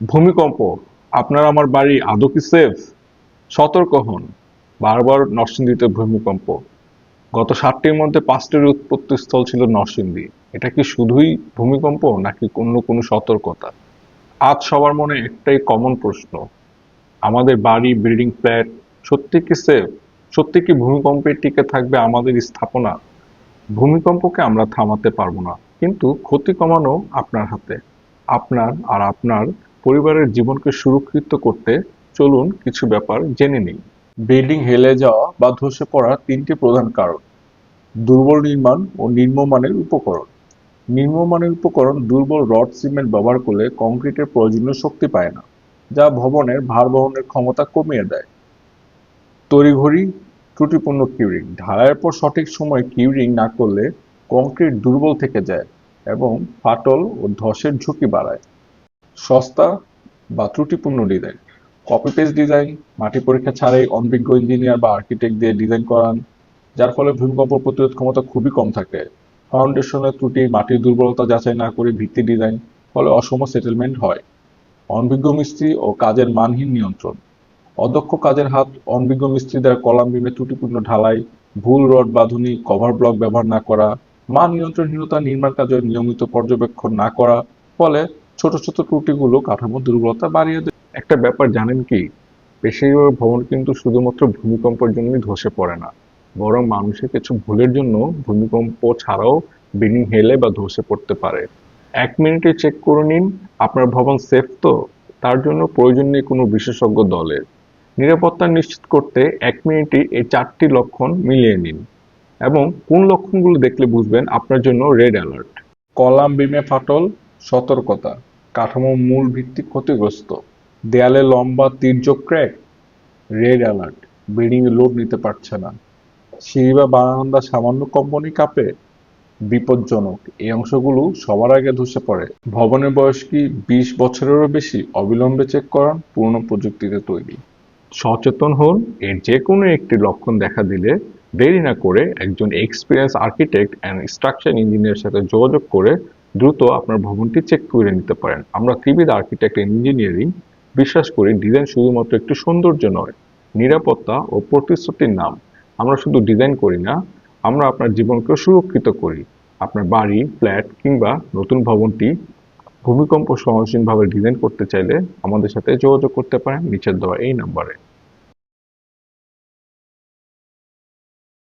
ভূমিকম্প, আপনার আমার বাড়ি আদৌ কি সেফ সতর্ক হন। বারবার নরসিংদীতে ভূমিকম্প। গত ষাটটির মধ্যে পাঁচটির উৎপত্তি স্থল ছিল নরসিংদী। এটা কি শুধুই ভূমিকম্প, নাকি অন্য কোনো সতর্কতা? আজ সবার মনে একটাই কমন প্রশ্ন। আমাদের বাড়ি বিল্ডিং ফ্ল্যাট সত্যি কি সেফ সত্যি কি ভূমিকম্পে টিকে থাকবে আমাদের স্থাপনা? ভূমিকম্পকে আমরা থামাতে পারব না, কিন্তু ক্ষতি কমানো আপনার হাতে। আপনার আর আপনার পরিবারের জীবনকে সুরক্ষিত করতে চলুন কিছু ব্যাপার জেনে নিই। বিল্ডিং হেলে যাওয়া বা ধসে পড়ার তিনটি প্রধান কারণ। দুর্বল নির্মাণ ও নিম্নমানের উপকরণ। নিম্নমানের উপকরণ দুর্বল রড সিমেন্ট ব্যবহার করলে কংক্রিটের প্রয়োজনীয় শক্তি পায় না, যা ভবনের ভার বহনের ক্ষমতা কমিয়ে দেয়। তড়িঘড়ি ত্রুটিপূর্ণ কিউরিং। ঢালাইয়ের পর সঠিক সময়ে কিউরিং না করলে কংক্রিট দুর্বল থেকে যায় এবং ফাটল ও ধসের ঝুঁকি বাড়ায়। সস্তা বা ত্রুটিপূর্ণ ডিজাইন কপি পেস্ট ডিজাইন মাটি পরীক্ষা ছাড়াই অনভিজ্ঞ ইঞ্জিনিয়ার বা আর্কিটেক্ট দিয়ে ডিজাইন করান, যার ফলে ভূমিকম্প প্রতিরোধ ক্ষমতা খুবই কম থাকে। ফাউন্ডেশনের ত্রুটি, মাটির দুর্বলতা যাচাই না করে ভিত্তি ডিজাইন ফলে অসম সেটেলমেন্ট হয়। অনভিজ্ঞ মিস্ত্রি ও কাজের মানহীন নিয়ন্ত্রণ। অদক্ষ কাজের হাত অনভিজ্ঞ মিস্ত্রি দ্বারা কলাম বিমে ত্রুটিপূর্ণ ঢালাই, ভুল রড বাঁধুনি কভার ব্লক ব্যবহার না করা, মান নিয়ন্ত্রণহীনতা নির্মাণ কাজের নিয়মিত পর্যবেক্ষণ না করা, ফলে ছোট ছোট ত্রুটিগুলো কাঠামোর দুর্বলতা বাড়িয়ে দেয়। একটা ব্যাপার জানেন কি? বেশিরভাগ ভবন কিন্তু শুধুমাত্র ভূমিকম্পের জন্যই ধসে পড়ে না। বরং মানুষের কিছু ভুলের জন্য ভূমিকম্প ছাড়াও বিল্ডিং হেলে বা ধসে পড়তে পারে। এক মিনিটে চেক করে নিন, আপনার ভবন সেফ তো? তার জন্য প্রয়োজন নেই কোনো বিশেষজ্ঞ দলের। নিরাপত্তা নিশ্চিত করতে এক মিনিটে এই চারটি লক্ষণ মিলিয়ে নিন এবং কোন লক্ষণগুলো দেখলে বুঝবেন আপনার জন্য রেড অ্যালার্ট কলাম বিমে ফাটল, সতর্কতা। কাঠামো মূল ভিত্তি ক্ষতিগ্রস্ত। দেয়ালে লম্বা তির্যক crack red alert, building load নিতে পারছে না। সিঁড়ি বা বারান্দা সামান্য কম্পনি কাঁপে, বিপজ্জনক। এই অংশগুলো সবার আগে ধসে পড়ে। ভবনের বয়স কি বিশ বছরেরও বেশি? অবিলম্বে চেক করান পুরনো প্রযুক্তিতে তৈরি। সচেতন হন, এর যে কোনো একটি লক্ষণ দেখা দিলে দেরি না করে একজন এক্সপিরিয়েন্স আর্কিটেক্ট অ্যান্ড স্ট্রাকচার ইঞ্জিনিয়ারের সাথে যোগাযোগ করে দ্রুত আপনার ভবনটি চেক করে নিতে পারেন। আমরা ত্রিবিধ আর্কিটেক্ট ইঞ্জিনিয়ারিং বিশ্বাস করি ডিজাইন শুধুমাত্র একটি সৌন্দর্য নয়, নিরাপত্তা ও প্রতিশ্রুতির নাম। আমরা শুধু ডিজাইন করি না, আমরা আপনার জীবনকে সুরক্ষিত করি। আপনার বাড়ি ফ্ল্যাট কিংবা নতুন ভবনটি ভূমিকম্প সহনশীলভাবে ডিজাইন করতে চাইলে আমাদের সাথে যোগাযোগ করতে পারেন। নিচের দেওয়া এই নাম্বারে